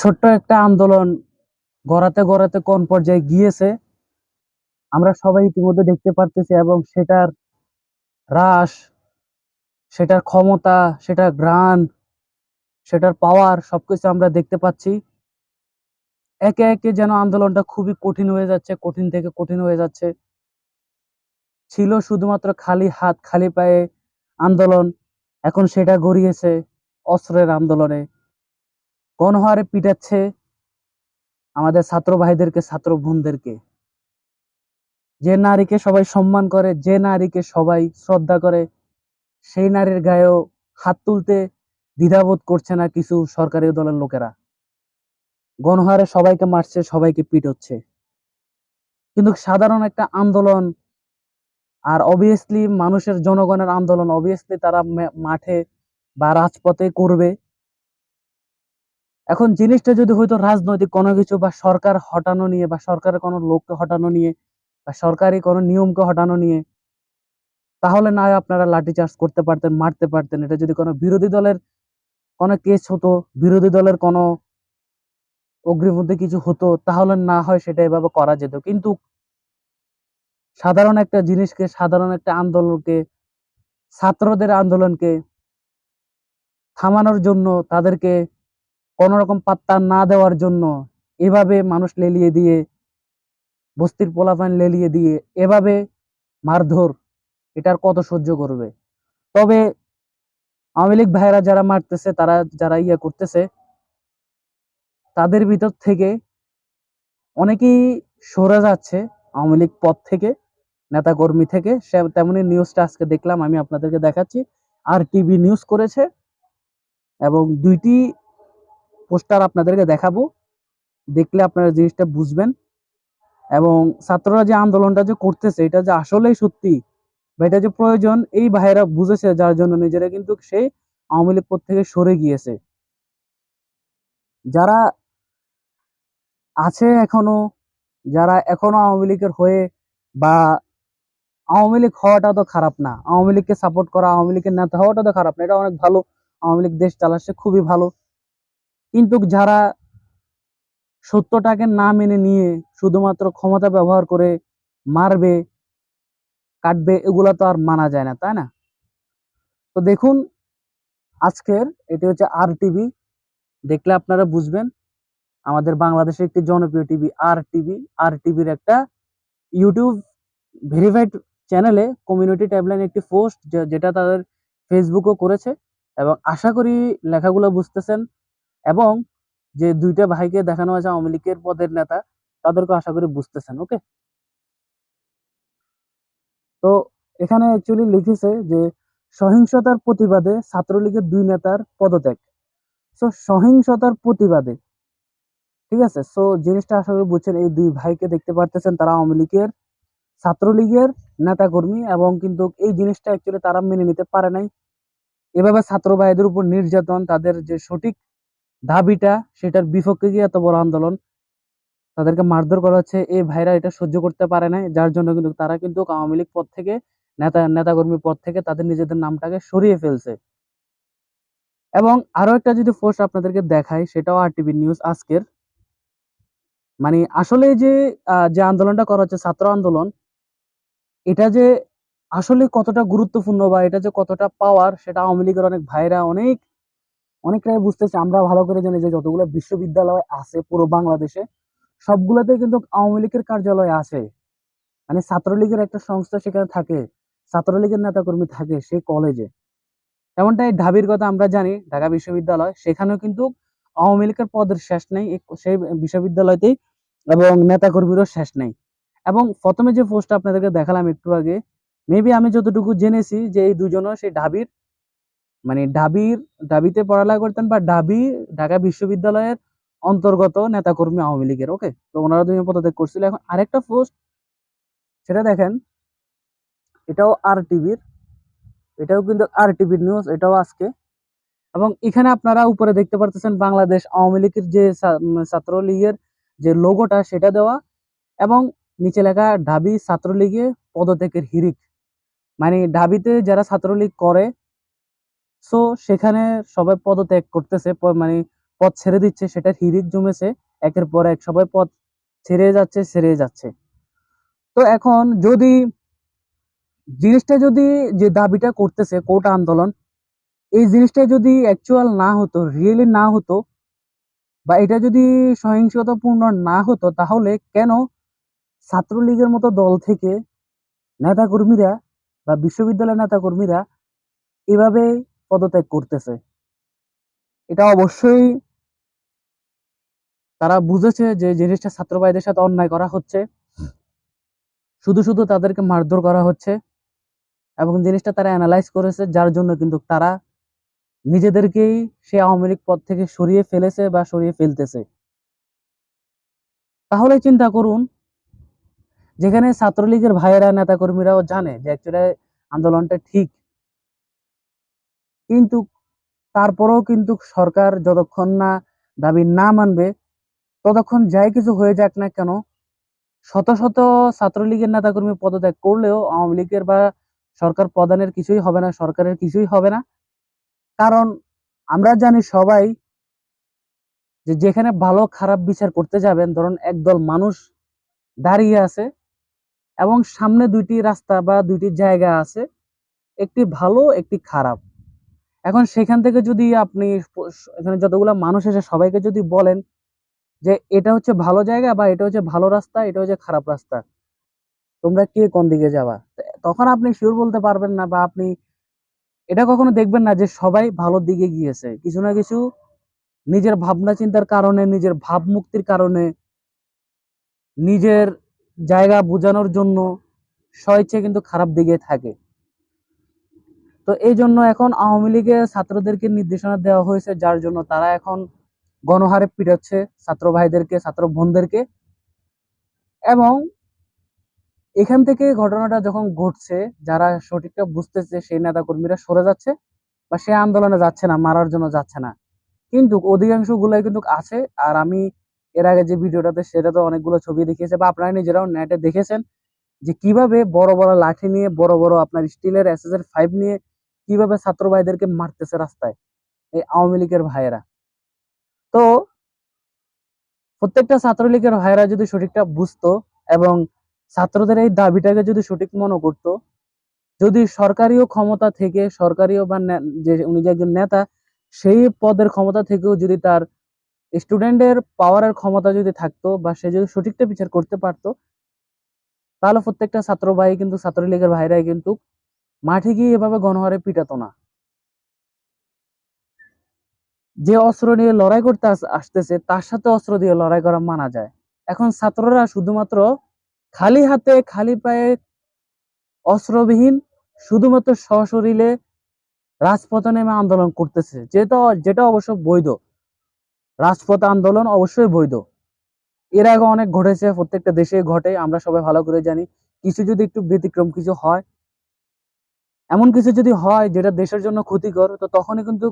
ছোট্ট একটা আন্দোলন গড়াতে গড়াতে কোন পর্যায়ে গিয়েছে, আমরা সবাই ইতিমধ্যে দেখতে পারতেছি এবং সেটার হ্রাস, সেটার ক্ষমতা, সেটার গ্রান সেটার পাওয়ার সবকিছু আমরা দেখতে পাচ্ছি। একে একে যেন আন্দোলনটা খুবই কঠিন হয়ে যাচ্ছে, কঠিন থেকে কঠিন হয়ে যাচ্ছে। ছিল শুধুমাত্র খালি হাত, খালি পায়ে আন্দোলন, এখন সেটা গড়িয়েছে অস্ত্রের আন্দোলনে। গণহারে পিটাচ্ছে আমাদের ছাত্র ভাইদেরকে, ছাত্র বোনদেরকে? যে নারীকে সবাই সম্মান করে, যে নারীকে সবাই শ্রদ্ধা করে, সেই নারীর গায়েও হাত তুলতে দ্বিধাবোধ করছে না কিছু সরকারি দলের লোকেরা। গণহারে সবাইকে মারছে, সবাইকে পিটোচ্ছে। কিন্তু সাধারণ একটা আন্দোলন আর অবভিয়াসলি মানুষের জনগণের আন্দোলন অবভিয়াসলি তারা মাঠে বা রাজপথে করবে। এখন জিনিসটা যদি হয়তো রাজনৈতিক কোনো কিছু বা সরকার হটানো নিয়ে বা সরকারের কোনো লোককে হটানো নিয়ে বা সরকারি কোনো নিয়মকে হটানো নিয়ে, তাহলে না আপনারা লাঠিচার্জ করতে পারতেন, মারতে পারতেন। এটা যদি কোনো বিরোধী দলের কোনো কেস হতো, বিরোধী দলের কোনো অগ্রিমধ্যে কিছু হতো, তাহলে না হয় সেটা এভাবে করা যেত। কিন্তু সাধারণ একটা জিনিসকে, সাধারণ একটা আন্দোলনকে, ছাত্রদের আন্দোলনকে থামানোর জন্য তাদেরকে কোনো রকম পাত্তা না দেওয়ার জন্য এভাবে মানুষ লেলিয়ে দিয়ে, বস্তির পোলাপান লেলিয়ে দিয়ে এভাবে মারধর, এটার কত সহ্য করবে? তবে আওয়ামী লীগ ভাইরা যারা মারতেছে, তারা যারা ইয়ে করতেছে, তাদের ভিতর থেকে অনেকেই সরে যাচ্ছে আওয়ামী লীগ পদ থেকে নেতা কর্মী থেকে। সে তেমনি নিউজটা আজকে দেখলাম, আমি আপনাদেরকে দেখাচ্ছি। আর টিভি নিউজ করেছে এবং দুইটি পোস্টার আপনাদেরকে দেখাবো। দেখলে আপনারা জিনিসটা বুঝবেন। এবং ছাত্ররা যে আন্দোলনটা যে করতেছে, এটা যে আসলেই সত্যি বা এটা যে প্রয়োজন, এই ভাইয়েরা বুঝেছে যার জন্য নিজেরা কিন্তু সেই আওয়ামী লীগ পদ থেকে সরে গিয়েছে। যারা আছে এখনও, যারা এখনও আওয়ামী লীগের হয়ে বা আওয়ামী লীগ হওয়াটা তো খারাপ না। আওয়ামী লীগকে সাপোর্ট করা, আওয়ামী লীগের নেতা হওয়াটা তো খারাপ না। এটা অনেক ভালো। আওয়ামী লীগ দেশ চালাচ্ছে, খুবই ভালো। কিন্তু যারা সত্যটাকে না মেনে নিয়ে শুধুমাত্র ক্ষমতা ব্যবহার করে মারবে, কাটবে, এগুলা তো আর মানা যায় না, তাই না? তো দেখুন, আজকের এটি হচ্ছে আর টিভি দেখলে আপনারা বুঝবেন, আমাদের বাংলাদেশের একটি জনপ্রিয় টিভি আর টিভি আর টিভির একটা ইউটিউব ভেরিফাইড চ্যানেলে কমিউনিটি ট্যাবলাইন একটি পোস্ট যেটা তাদের ফেসবুকও করেছে। এবং আশা করি লেখাগুলো বুঝতেছেন। এবং যে দুইটা ভাইকে দেখানো হয়েছে আওয়ামী লীগের পদের নেতা, তাদেরকে আশা করি বুঝতেছেন, ওকে? তো এখানে অ্যাকচুয়ালি লিখেছে যে, সহিংসতার প্রতিবাদে ছাত্রলীগের দুই নেতার পদত্যাগ। সো সহিংসতার প্রতিবাদে, ঠিক আছে? সো জিনিসটা আশা করি বুঝছেন, এই দুই ভাইকে দেখতে পারতেছেন, তারা আওয়ামী লীগের ছাত্রলীগের নেতাকর্মী এবং কিন্তু এই জিনিসটা অ্যাকচুয়ালি তারা মেনে নিতে পারে নাই। এভাবে ছাত্র ভাইদের উপর নির্যাতন, তাদের যে সঠিক দাবিটা সেটার বিপক্ষে গিয়ে এত বড় আন্দোলন। তাদেরকে মারধর করা হচ্ছে। এই ভাইরা এটা সহ্য করতে পারে নাই। যার জন্য কিন্তু তারা কিন্তু আওয়ামী লীগ পদ থেকে, নেতা, নেতাকর্মী পদ থেকে তাদের নিজেদের নামটাকে সরিয়ে ফেলছে। এবং আরও একটা যদি পোস্ট আপনাদেরকে দেখাই, সেটাও আর টিভি নিউজ আজকের। মানে আসলে যে যে আন্দোলনটা করা হচ্ছে, ছাত্র আন্দোলন, এটা যে আসলে কতটা গুরুত্বপূর্ণ বা এটা যে কতটা পাওয়ার সেটা আওয়ামী লীগের অনেক ভাইরা, অনেক অনেকটাই বুঝতেছে আমরা ভালো করে জানি যে যতগুলো বিশ্ববিদ্যালয় আছে পুরো বাংলাদেশে সবগুলোতে কিন্তু আওয়ামী লীগের কার্যালয় আছে। মানে ছাত্রলীগের একটা সংস্থা সেখানে থাকে, ছাত্রলীগের নেতাকর্মী থাকে সেই কলেজে তেমনটাই ঢাবির কথা আমরা জানি, ঢাকা বিশ্ববিদ্যালয়, সেখানেও কিন্তু আওয়ামী লীগের পদের শেষ নেই সেই বিশ্ববিদ্যালয়তেই এবং নেতাকর্মীরও শেষ নেই। এবং প্রথমে যে পোস্টটা আপনাদেরকে দেখালাম একটু আগে মেবি আমি যতটুকু জেনেছি যে এই দুজনও সেই ঢাবির মানে ঢাবির, ঢাবিতে পড়ালেখা করতেন বা ঢাবি ঢাকা বিশ্ববিদ্যালয়ের অন্তর্গত নেতাকর্মী আওয়ামী লীগের। ওকে, তো ওনারা দুজন পদত্যাগ করছিল। এখন আরেকটা পোস্ট, সেটা দেখেন, এটাও আর টিভির এটাও কিন্তু আর টিভির নিউজ, এটাও আজকে। এবং এখানে আপনারা উপরে দেখতে পারতেছেন বাংলাদেশ আওয়ামী লীগের যে ছাত্রলীগের যে লোগোটা, সেটা দেওয়া। এবং নিচে লেখা, ঢাবি ছাত্রলীগে পদত্যাগের হিরিক। মানে ঢাবিতে যারা ছাত্রলীগ করে সো সেখানে সবাই পদত্যাগ করতেছে মানে পথ ছেড়ে দিচ্ছে সেটার হিরিক জমেছে, একের পর এক সবাই পথ ছেড়ে যাচ্ছে ছেড়ে যাচ্ছে। তো এখন যদি জিনিসটা যদি যে দাবিটা করতেছে কোটা আন্দোলন, এই জিনিসটা যদি অ্যাকচুয়াল না হতো রিয়েলি না হতো, বা এটা যদি সহিংসতাপূর্ণ না হতো, তাহলে কেন ছাত্রলীগের মতো দল থেকে নেতাকর্মীরা বা বিশ্ববিদ্যালয়ের নেতাকর্মীরা এভাবে পদত্যাগ করতেছে। এটা অবশ্যই তারা বুঝেছে যে জিনিসটা ছাত্র ভাইদের সাথে অন্যায় করা হচ্ছে। শুধু শুধু তাদেরকে মারধর করা হচ্ছে এবং জিনিসটা তারা অ্যানালাইজ করেছে, যার জন্য কিন্তু তারা নিজেদেরকেই সে আওয়ামী লীগ পদ থেকে সরিয়ে ফেলেছে বা সরিয়ে ফেলতেছে। তাহলে চিন্তা করুন, যেখানে ছাত্রলীগের ভাইয়েরা, নেতাকর্মীরাও জানে যে অ্যাকচুয়ালি আন্দোলনটা ঠিক কিন্তু তারপরেও কিন্তু সরকার যতক্ষণ না দাবি না মানবে, ততক্ষণ যাই কিছু হয়ে যাক না কেন, শত শত ছাত্রলীগের নেতাকর্মী পদত্যাগ করলেও আওয়ামী লীগের বা সরকার প্রধানের কিছুই হবে না, সরকারের কিছুই হবে না। কারণ আমরা জানি সবাই যে যেখানে ভালো খারাপ বিচার করতে যাবেন, ধরুন একদল মানুষ দাঁড়িয়ে আছে এবং সামনে দুইটি রাস্তা বা দুইটি জায়গা আছে, একটি ভালো, একটি খারাপ। এখন সেখান থেকে যদি আপনি এখানে যতগুলো মানুষ এসে সবাইকে যদি বলেন যে এটা হচ্ছে ভালো জায়গা বা এটা হচ্ছে ভালো রাস্তা, এটা হচ্ছে খারাপ রাস্তা, তোমরা কে কোন দিকে যাবা? তখন আপনি শিওর বলতে পারবেন না বা আপনি এটা কখনো দেখবেন না যে সবাই ভালোর দিকে গিয়েছে। কিছু না কিছু নিজের ভাবনা চিন্তার কারণে, নিজের ভাবমুক্তির কারণে, নিজের জায়গা বোঝানোর জন্য স্বইচ্ছে কিন্তু খারাপ দিকে থাকে। তো এই জন্য এখন আওয়ামী লীগের ছাত্রদেরকে নির্দেশনা দেওয়া হয়েছে, যার জন্য তারা এখন গণহারে পিটাচ্ছে ছাত্র ভাইদেরকে, ছাত্র বোনদেরকে। এবং এখান থেকে ঘটনাটা যখন ঘটছে, যারা সঠিকটা বুঝতেছে, সেই নেতা কর্মীরা সরে যাচ্ছে বা সে আন্দোলনে যাচ্ছে না, মারার জন্য যাচ্ছে না। কিন্তু অধিকাংশ গুলাই কিন্তু আছে, আর আমি এর আগে যে ভিডিওটাতে সেটা তো অনেকগুলো ছবি দেখিয়েছে, বা আপনারা নিজেরাও নেটে দেখেছেন যে কীভাবে বড় বড় লাঠি নিয়ে, বড় বড় আপনার স্টিলের এস এর ফাইভ নিয়ে কীভাবে ছাত্র ভাইদেরকে মারতেছে রাস্তায়? এই আওয়ামী লীগের ভাইয়েরা। তো প্রত্যেকটা ছাত্রলীগের ভাইয়েরা যদি সঠিকটা বুঝতো এবং ছাত্রদের এই দাবিটাকে যদি সঠিক মনে করত, যদি সরকারিও ক্ষমতা থেকে সরকারিও বা যে উনি যে একজন নেতা, সেই পদের ক্ষমতা থেকেও যদি তার স্টুডেন্টের পাওয়ারের ক্ষমতা যদি থাকতো বা সে যদি সঠিকটা বিচার করতে পারতো, তাহলে প্রত্যেকটা ছাত্র ভাই কিন্তু, ছাত্রলীগের ভাইরাই কিন্তু মাঠে গিয়ে এভাবে গণহারে পিটাতো না। যে অস্ত্র নিয়ে লড়াই করতে আসতেছে, তার সাথে অস্ত্র দিয়ে লড়াই করা মানা যায়। এখন ছাত্ররা শুধুমাত্র খালি হাতে, খালি পায়ে অস্ত্রবিহীন, শুধুমাত্র সশরীরে রাজপথে নেমে আন্দোলন করতেছে। যেটা যেটা অবশ্য বৈধ। রাজপথ আন্দোলন অবশ্যই বৈধ। এর আগে অনেক ঘটেছে, প্রত্যেকটা দেশে ঘটে। আমরা সবাই ভালো করে জানি। কিছু যদি একটু ব্যতিক্রম কিছু হয় এমন কিছু যদি হয় যেটা দেশের জন্য ক্ষতিকর, তো তখনই কিন্তু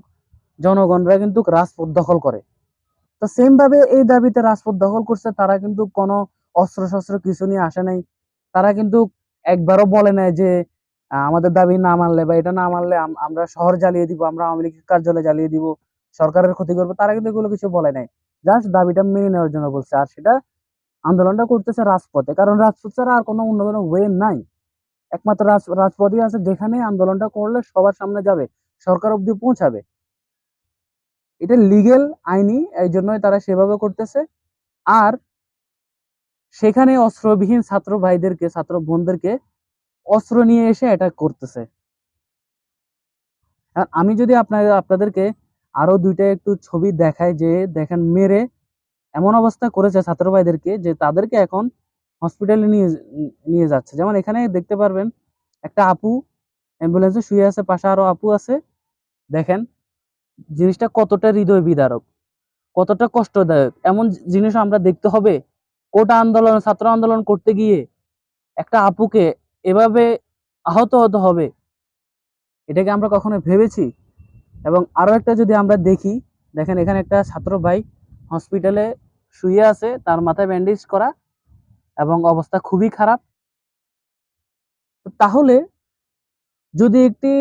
জনগণরা কিন্তু রাজপথ দখল করে। তো সেম ভাবে এই দাবিতে রাজপথ দখল করছে, তারা কিন্তু কোনো অস্ত্র শস্ত্র কিছু নিয়ে আসে নাই। তারা কিন্তু একবারও বলে নাই যে আমাদের দাবি না মানলে বা এটা না মানলে আমরা শহর জ্বালিয়ে দিব, আমরা আওয়ামী লীগের কার্যালয় জ্বালিয়ে দিব, সরকারের ক্ষতি করব, তারা কিন্তু এগুলো কিছু বলে নাই। জাস্ট দাবিটা মেনে নেওয়ার জন্য বলছে, আর সেটা আন্দোলনটা করতেছে রাজপথে, কারণ রাজপথ ছাড়া আর কোনো অন্য কোনো ওয়ে নাই। একমাত্র রাজপথই আছে যেখানে আন্দোলনটা করলে সবার সামনে যাবে, সরকার অব্দি পৌঁছাবে। এটা লিগেল আইনি, এই জন্যই তারা সেভাবে করতেছে। আর সেখানে অস্ত্রবিহীন ছাত্র ভাইদেরকে, ছাত্র বোনদেরকে অস্ত্র নিয়ে এসে অ্যাটাক করতেছে। আমি যদি আপনার, আপনাদেরকে আরও দুইটা একটু ছবি দেখাই যে, দেখেন মেরে এমন অবস্থা করেছে ছাত্র ভাইদেরকে যে তাদেরকে এখন হসপিটালে নিয়ে নিয়ে যাচ্ছে। যেমন এখানে দেখতে পারবেন, একটা আপু অ্যাম্বুলেন্সে শুয়ে আছে, পাশে আরও আপু আছে। দেখেন, জিনিসটা কতটা হৃদয় বিদারক কতটা কষ্টদায়ক। এমন জিনিস আমরা দেখতে হবে, কোটা আন্দোলন, ছাত্র আন্দোলন করতে গিয়ে একটা আপুকে এভাবে আহত হতে হবে, এটাকে আমরা কখনো ভেবেছি? এবং আরও একটা যদি আমরা দেখি, দেখেন এখানে একটা ছাত্র ভাই হসপিটালে শুয়ে আছে, তার মাথায় ব্যান্ডেজ করা এবং অবস্থা খুবই খারাপ। তাহলে যদি একটি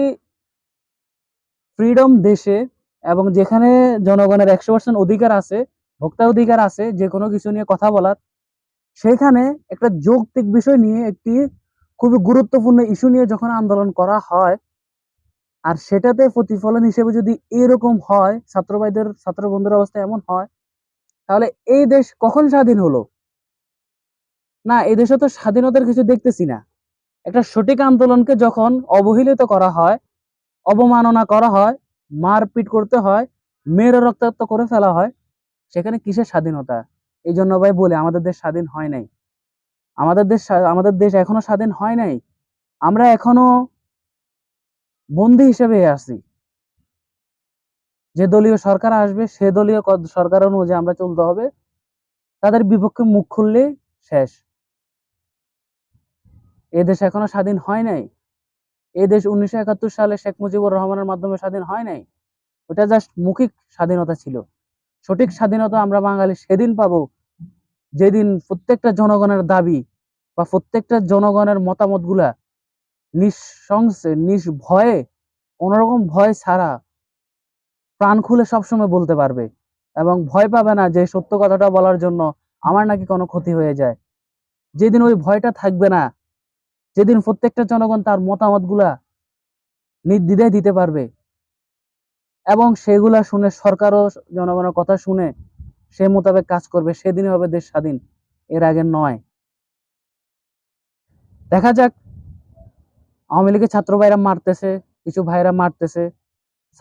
ফ্রিডম দেশে এবং যেখানে জনগণের একশো পার্সেন্ট অধিকার আছে, ভোক্তা অধিকার আছে, যে কোনো কিছু নিয়ে কথা বলার, সেখানে একটা যৌক্তিক বিষয় নিয়ে একটি খুবই গুরুত্বপূর্ণ ইস্যু নিয়ে যখন আন্দোলন করা হয়, আর সেটাতে প্রতিফলন হিসেবে যদি এরকম হয় ছাত্র ভাইদের ছাত্র বন্ধুর অবস্থা এমন হয়, তাহলে এই দেশ কখন স্বাধীন হলো? না, এই দেশে তো স্বাধীনতার কিছু দেখতেছি না। একটা সঠিক আন্দোলনকে যখন অবহেলিত করা হয়, অবমাননা করা হয়, মারপিট করতে হয়, মেয়েরা রক্তাক্ত করে ফেলা হয়, সেখানে কিসের স্বাধীনতা? এই জন্য ভাই বলে, আমাদের দেশ স্বাধীন হয় নাই। আমাদের দেশ আমাদের দেশ এখনও স্বাধীন হয় নাই। আমরা এখনও বন্দী হিসেবে আছি। যে দলীয় সরকার আসবে, সে দলীয় সরকার অনুযায়ী আমরা চলতে হবে। তাদের বিপক্ষে মুখ খুললে শেষ। এ দেশ এখনও স্বাধীন হয় নাই। এ দেশ উনিশশো একাত্তর সালে শেখ মুজিবুর রহমানের মাধ্যমে স্বাধীন হয় নাই। ওটা জাস্ট মৌখিক স্বাধীনতা ছিল। সঠিক স্বাধীনতা আমরা বাঙালি সেদিন পাবো যেদিন প্রত্যেকটা জনগণের দাবি বা প্রত্যেকটা জনগণের মতামতগুলা নিঃসংশে নির্ভয়ে কোনোরকম ভয় ছাড়া প্রাণ খুলে সবসময় বলতে পারবে এবং ভয় পাবে না যে সত্য কথাটা বলার জন্য আমার নাকি কোনো ক্ষতি হয়ে যায়। যেদিন ওই ভয়টা থাকবে না যেদিন প্রত্যেকটা জনগণ তার মতামতগুলা নির্দ্বিধায় দিতে পারবে, এবং সেগুলা শুনে সরকারও জনগণের কথা শুনে সে মোতাবেক কাজ করবে, সেদিনই হবে দেশ স্বাধীন। এর আগে নয়। দেখা যাক, আওয়ামী লীগের ছাত্র ভাইরা মারতেছে, কিছু ভাইরা মারতেছে,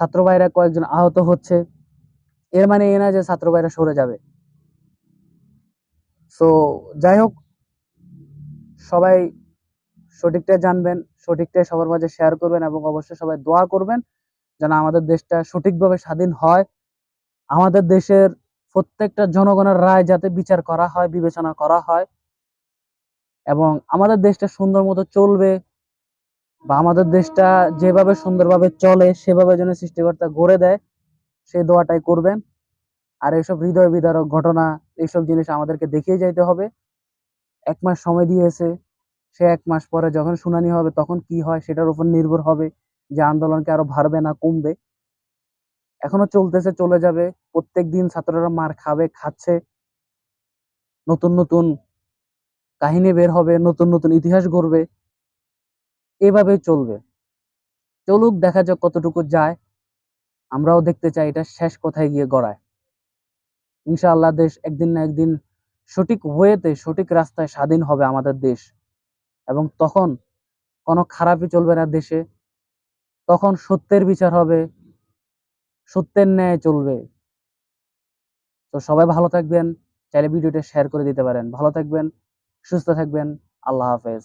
ছাত্র ভাইরা কয়েকজন আহত হচ্ছে। এর মানে এ না যে ছাত্র ভাইরা সরে যাবে। সো যাই হোক, সবাই সঠিকটা জানবেন সঠিকটাই সবার মাঝে শেয়ার করবেন এবং অবশ্যই সবাই দোয়া করবেন যেন আমাদের দেশটা সঠিকভাবে স্বাধীন হয়। আমাদের দেশের প্রত্যেকটা জনগণের রায় যাতে বিচার করা হয়, বিবেচনা করা হয় এবং আমাদের দেশটা সুন্দর মতো চলবে বা আমাদের দেশটা যেভাবে সুন্দরভাবে চলে, সেভাবে যেন সৃষ্টিকর্তা গড়ে দেয়, সেই দোয়াটাই করবেন। আর এইসব হৃদয় বিদারক ঘটনা, এইসব জিনিস আমাদেরকে দেখিয়ে যাইতে হবে। এক মাস সময় দিয়েছে সে এক মাস পরে যখন শুনানি হবে, তখন কি হয় সেটার উপর নির্ভর হবে যে আন্দোলনকে আরও বাড়বে না কমবে। এখনও চলতেছে, চলে যাবে। প্রত্যেক দিন ছাত্ররা মার খাবে, খাচ্ছে। নতুন নতুন কাহিনী বের হবে, নতুন নতুন ইতিহাস গড়বে। এভাবে চলবে। চলুক, দেখা যাক কতটুকু যায়। আমরাও দেখতে চাই এটা শেষ কোথায় গিয়ে গড়ায়। ইনশাআল্লাহ দেশ একদিন না একদিন সঠিক ওয়েতে, সঠিক রাস্তায় স্বাধীন হবে আমাদের দেশ। এবং তখন কোনো খারাপই চলবে না দেশে। তখন সত্যের বিচার হবে, সত্যের ন্যায় চলবে। তো সবাই ভালো থাকবেন, চাইলে ভিডিওটা শেয়ার করে দিতে পারেন। ভালো থাকবেন, সুস্থ থাকবেন, আল্লাহ হাফেজ।